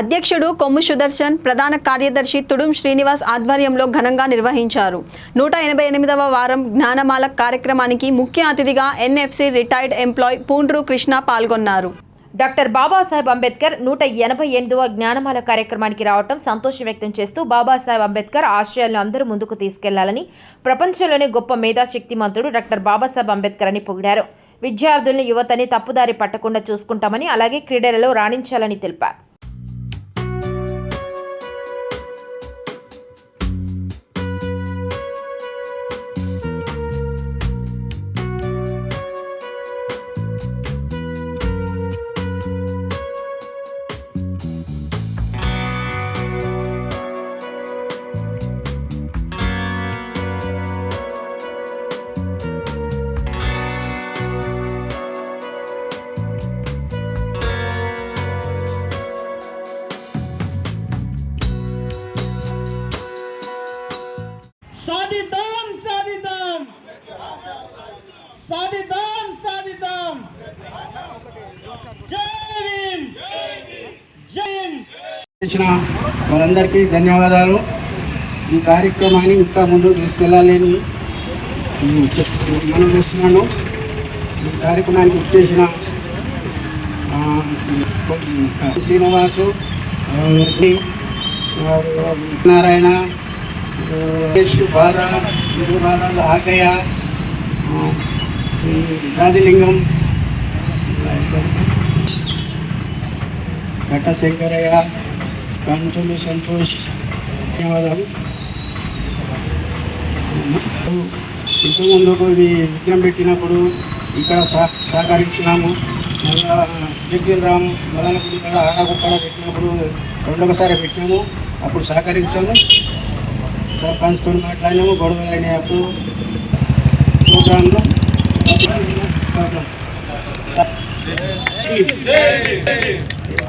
అధ్యక్షుడు కొమ్ము సుదర్శన్ ప్రధాన కార్యదర్శి తుడుం శ్రీనివాస్ ఆధ్వర్యంలో ఘనంగా నిర్వహించారు. నూట ఎనభై ఎనిమిదవ వారం జ్ఞానమాల కార్యక్రమానికి ముఖ్య అతిథిగా NFC retired employee Pundru Krishna పాల్గొన్నారు. డాక్టర్ బాబాసాహెబ్ అంబేద్కర్ నూట ఎనభై ఎనిమిదవ జ్ఞానమాల కార్యక్రమానికి రావటం సంతోషం వ్యక్తం చేస్తూ బాబాసాహెబ్ అంబేద్కర్ ఆశయాలను అందరూ ముందుకు తీసుకెళ్ళాలని ప్రపంచంలోనే గొప్ప మేధాశక్తిమంతుడు డాక్టర్ బాబాసాహెబ్ అంబేద్కర్ అని పొగిడారు. విద్యార్థులను యువతని తప్పుదారి పట్టకుండా చూసుకుంటామని అలాగే క్రీడలలో రాణించాలని తెలిపారు. సాధిద్దాం సాధిద్దాం. సాధిద్దాం సాధిద్దాం. చేసిన వారందరికీ ధన్యవాదాలు. ఈ కార్యక్రమాన్ని ఇంకా ముందు తీసుకెళ్ళాలని మనం చూస్తున్నాను. ఈ కార్యక్రమానికి వచ్చేసిన శ్రీనివాసు నారాయణ ఆ, బాల ఆకయ్య రాజలింగం ఘట్ట శంకరయ్య కంచులు సంతోష్ ధన్యవాదాలు. ఇంతకుముందు ఇది విగ్రహం పెట్టినప్పుడు ఇక్కడ సహ సహకరించినాము. మళ్ళా జగ్గిల్ రామ్ మళ్ళీ ఇక్కడ ఆడగుక్కడ పెట్టినప్పుడు రెండొకసారి పెట్టినాము. అప్పుడు సహకరించాము. సర్పంచ్తో మాట్లాడినాము గొడవలు అయినాయి అప్పుడు ప్రోగ్రాంలో